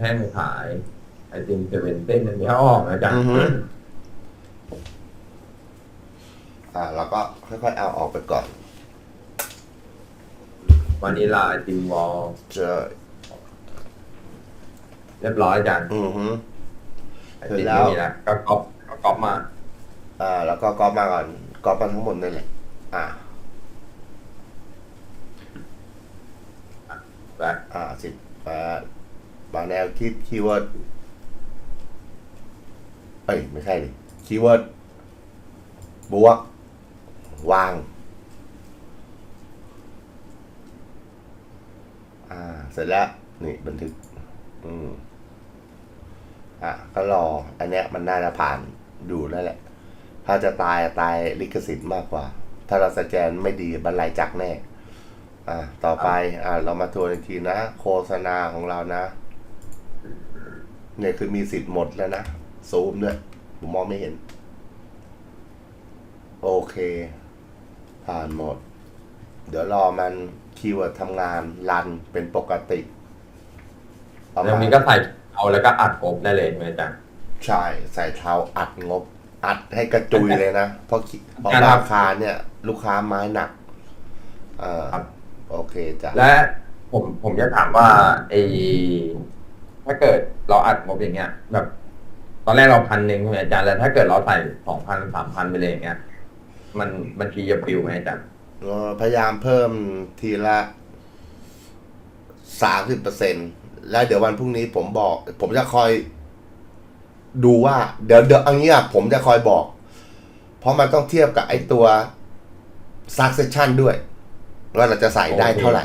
แห้งขาย ไอติมเซเว่นเต้นอันนี้เขาออกนะจ๊ะอือฮึ อ่าเราก็ค่อยๆเอาออกไปก่อนวานิลาไอติมวอลเจอเรียบร้อยจ้ะอือฮึ ไอติมเสร็จแล้วไม่มีแล้วก็ก๊อปก็ก๊อปมา อ่า แล้วก็ก๊อปมาก่อนก๊อปมาทั้งหมดนั่นแหละอ่าแบบอ่าสิบแปด บางแนวคิดคีย์เวิร์ดเอ้ยไม่ใช่ดิคีย์เวิร์ดบวก วางอ่าเสร็จแล้ว นี่บันทึก อืมอะก็รอ อันเนี้ยมันน่าจะผ่านดูแล้วแหละ ถ้าจะตายตายลิขสิทธิ์มากกว่า ถ้าเราสแกนไม่ดีบรรลัยจักแน่ อ่า ต่อไป อ่า เรามาทวนอีกทีนะ โฆษณาของเรานะ เนี่ยคือมีสิทธิ์หมดแล้วนะ ซูมด้วย ผมมองไม่เห็น โอเค ผ่านหมด เดี๋ยวรอมันคีย์เวิร์ดทำงานรันเป็นปกติประแล้วมาณนี้ก็ใส่เอาแล้วก็อัดกบได้เลยใช่ไหมจ๊ะใช่ใส่เท้าอัดงบ อัดให้กระจุยเลยนะ เพราะคิเพราะครับราคาเนี่ย ลูกค้าไม้หนักเออครับ โอเคจ้ะและผมผมจะถามว่าไอ ถ้าเกิดเราอัดงบอย่างเงี้ย แบบ ตอนแรกเราพันหนึ่งใช่ไหมอาจารย์แล้วถ้าเกิดเราใส่สองพันสามพันไปเลยอย่างเงี้ย มันมันทีจะปิวไหมอาจารย์พยายามเพิ่มทีละสามสิบเปอร์เซ็นแล้วเดี๋ยววันพรุ่งนี้ผมบอก ผมจะคอย ดูว่า เดี๋ยวเดี๋ยวอันนี้อะผมจะคอยบอก เพราะมันต้องเทียบกับไอตัว succession ด้วยว่าเราจะใส่ได้เท่าไหร่